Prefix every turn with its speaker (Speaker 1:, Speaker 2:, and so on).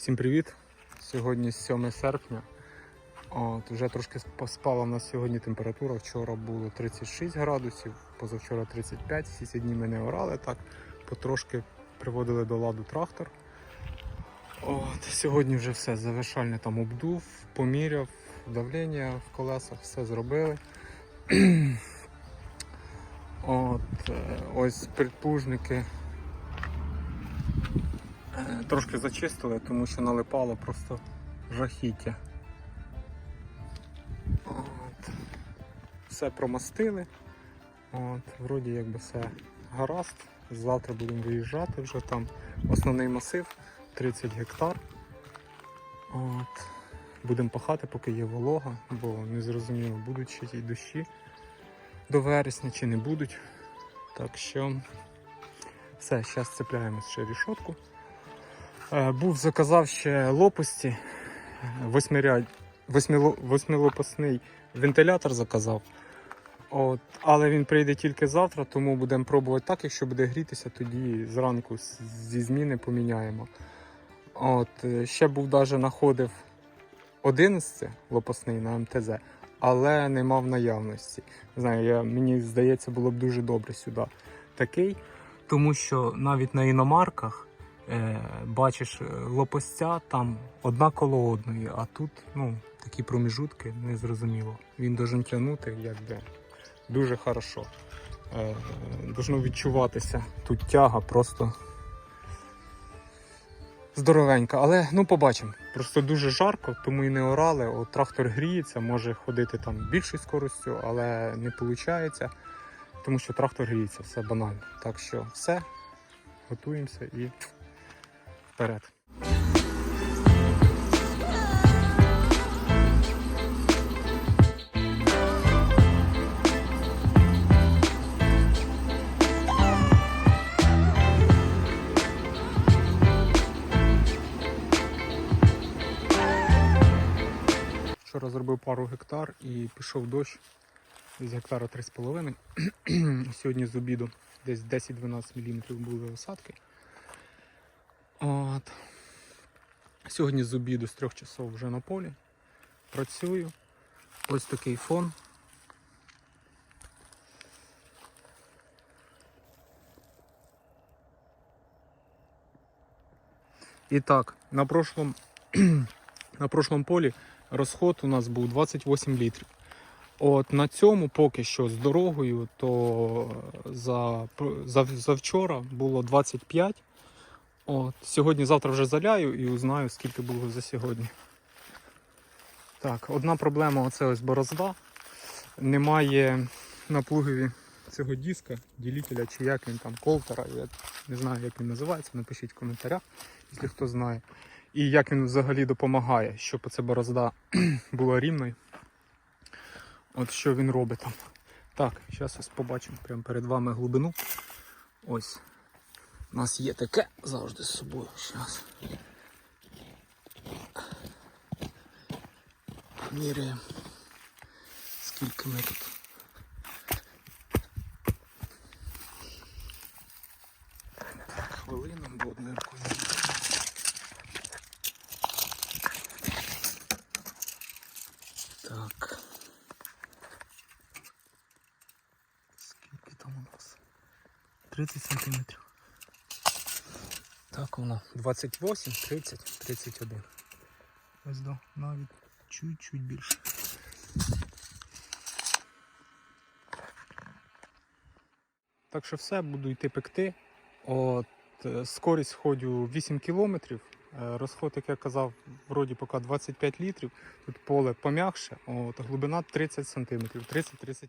Speaker 1: Всім привіт! Сьогодні 7 серпня. От, вже трошки поспала в сьогодні температура. Вчора було 36 градусів, позавчора 35. Всі ці дні ми не орали так. Потрошки приводили до ладу трактор. От, сьогодні вже все завершальне там обдув, поміряв, давлення в колесах, все зробили. От, е, ось предпужники Трошки зачистили, тому що налипало просто жахіття. От. Все промастили. От. Вроді якби все гаразд. Завтра будемо виїжджати вже там. Основний масив 30 гектар. От. Будемо пахати, поки є волога, бо не зрозуміло, будуть ще й дощі до вересня чи не будуть. Так що все, зараз цепляємо ще рішотку. Е, Був заказав ще лопасті, восьмилопасний вентилятор заказав. От, але він прийде тільки завтра, тому будемо пробувати так. Якщо буде грітися, тоді зранку зі зміни поміняємо. От, е, ще був навіть знаходив 11 лопасний на МТЗ, але не мав наявності. Не Знаю, я, мені здається, було б дуже добре сюди такий, тому що навіть на іномарках бачиш е, лопастя там одна коло одної, а тут ну, такі проміжутки незрозуміло. Він должен тягнути якби дуже хорошо. Е, должно відчуватися тут тяга просто здоровенька. Але ну побачимо. Просто дуже жарко, тому і не орали. От трактор гріється, може ходити там більшою скоростю, але не виходить. Тому що трактор гріється, все банально. Так що все, готуємося і вперед. Вчора зробив пару гектар і пішов дощ з гектара 3,5. Сьогодні з обіду десь 10-12 мм були осадки. От. Сьогодні з обіду з 3 часов вже на полі. Працюю. Ось такий фон. І так, на прошлом, на прошлом полі розход у нас був 28 літрів. От на цьому поки що з дорогою, то за, за, за вчора було 25. От, сьогодні, завтра вже заляю і узнаю, скільки було за сьогодні. Так, одна проблема оце ось борозда. Немає на плугові цього диска, ділителя, чи як він там, колтера. Я не знаю, як він називається, напишіть в коментарях, якщо хто знає. І як він взагалі допомагає, щоб ця борозда була рівною. От що він робить там. Так, зараз ось побачимо прямо перед вами глибину. Ось. У нас є таке завжди з собою. Зараз. Міряємо. Скільки ми тут. Так, хвилину, бо обміркуємо. Так. Скільки там у нас? 30 сантиметрів. Так, воно 28, 30, 31. Ось до навіть чуть-чуть більше. Так що все, буду йти пекти. От, е, скорість ходжу 8 кілометрів. Е, Розход, як я казав, вроді поки 25 літрів. Тут поле пом'якше, от, глибина 30 сантиметрів, 30-30.